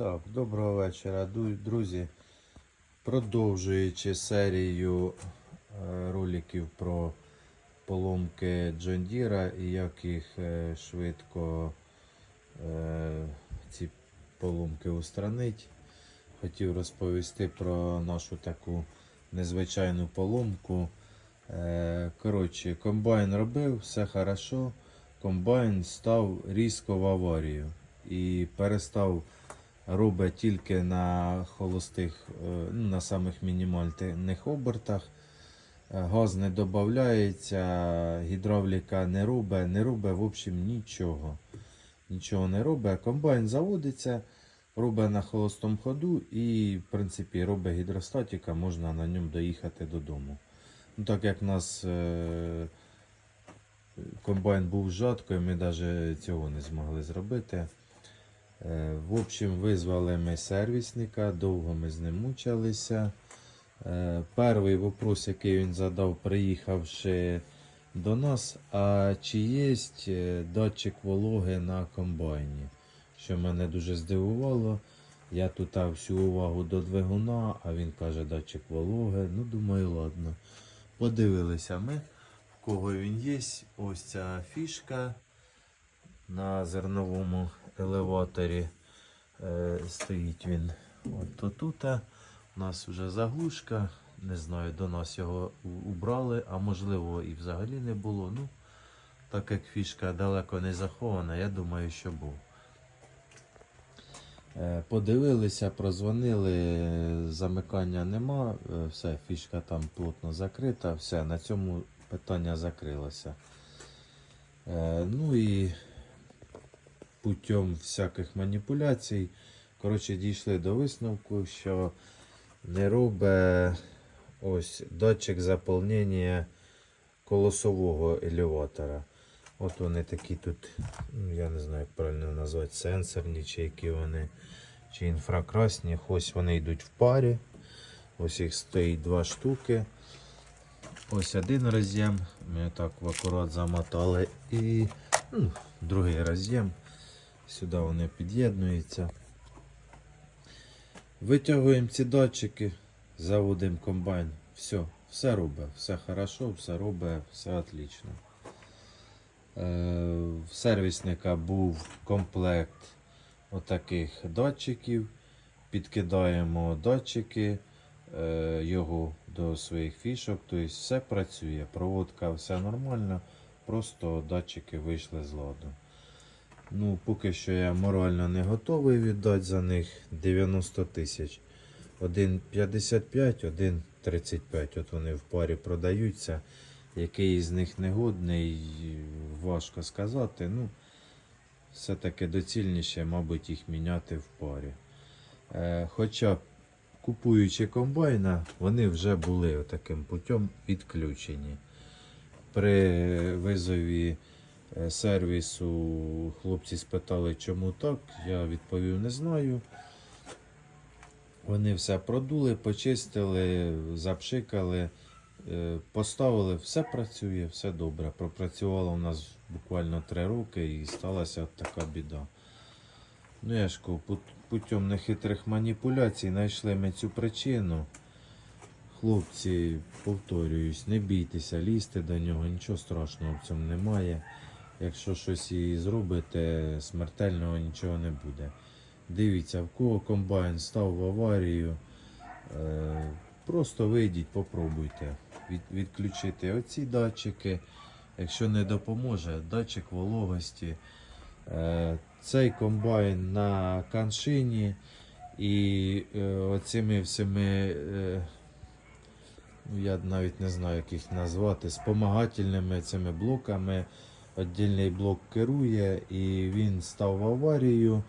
Так, доброго вечора, друзі. Продовжуючи серію е, роликів про поломки Deere і як їх е, швидко е, ці поломки устранить. Хотів розповісти про нашу таку незвичайну поломку. Коротше, комбайн робив, все хорошо. Комбайн став різко в аварію і перестав робить тільки на холостих, е, ну, на самих мінімальних обертах. Е, Газ не додається, гідравліка не робить, не робить в общем нічого. Нічого не робить. Комбайн заводиться, робить на холостому ходу і, в принципі, робить гідростатика, можна на ньому доїхати додому. Ну, так як у нас е, комбайн був жаткою, ми навіть цього не змогли зробити. Е, В общем, визвали ми сервісника, довго ми з ним мучилися. Е, Перший вопрос, який він задав, приїхавши до нас, а чи є е, датчик вологи на комбайні? Що мене дуже здивувало. Я тут всю увагу до двигуна, а він каже датчик вологи. Ну, думаю, ладно. Подивилися ми, в кого він є. Ось ця фішка на зерновому елеваторі. Е, стоїть він от тут. У нас вже заглушка. Не знаю, до нас його убрали, а можливо і взагалі не було. Ну, так як фішка далеко не захована, я думаю, що був. Е, Подивилися, прозвонили, замикання нема, е, все, фішка там плотно закрита, все, на цьому питання закрилося. Ну і путем всяких маніпуляцій, коротше, дійшли до висновку, що не робить ось датчик заповнення колосового елеватора. От вони такі тут, ну, я не знаю, як правильно назвати, сенсорні, чи які вони, чи інфракрасні. Ось вони йдуть в парі. Ось їх стоїть два штуки. Ось один роз'єм. Ми так в акурат замотали. І ну, другий роз'єм. Сюди вони під'єднуються. Витягуємо ці датчики, заводимо комбайн. Все, все робить, все хорошо, все робить, все отлично. Е, В сервісника був комплект отаких датчиків. Підкидаємо датчики е, його до своїх фішок. Тобто все працює, проводка все нормально, просто датчики вийшли з ладу. Ну, поки що я морально не готовий віддати за них 90 тисяч. Один 55, один 35. От вони в парі продаються. Який з них негодний, важко сказати. Ну, все-таки доцільніше, мабуть, їх міняти в парі. Е, хоча, купуючи комбайна, вони вже були таким путем відключені. При визові сервісу хлопці спитали, чому так. Я відповів, не знаю. Вони все продули, почистили, запшикали, е, поставили, все працює, все добре. Пропрацювало у нас буквально 3 роки і сталася така біда. Ну я ж кажу, путем нехитрих маніпуляцій знайшли ми цю причину. Хлопці, повторююсь, не бійтеся, лізьте до нього, нічого страшного в цьому немає. Якщо щось і зробите, смертельного нічого не буде. Дивіться, в кого комбайн став в аварію. Е, просто вийдіть, попробуйте від, відключити оці датчики. Якщо не допоможе, датчик вологості. Е, цей комбайн на каншині і е, оцими всіми, ну, я навіть не знаю, як їх назвати, спомагательними цими блоками. Отдільний блок керує і він став в аварію.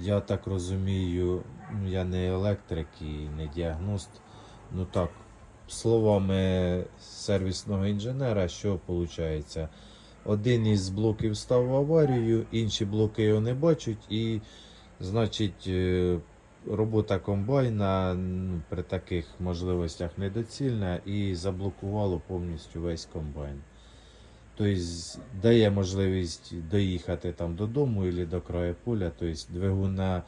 Я так розумію, я не електрик і не діагност. Ну так, словами сервісного інженера, що виходить? Один із блоків став в аварію, інші блоки його не бачать, і значить е, робота комбайна ну, при таких можливостях недоцільна і заблокувало повністю весь комбайн. Тобто дає можливість доїхати там додому або до краю поля, тобто двигун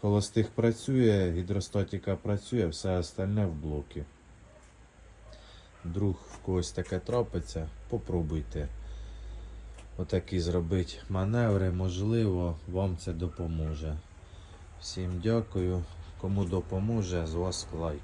холостих працює, гідростатика працює, все остальне в блокі. Вдруг в когось таке трапиться, попробуйте. Отакі зробити маневри, можливо, вам це допоможе. Всім дякую. Кому допоможе, з вас лайк.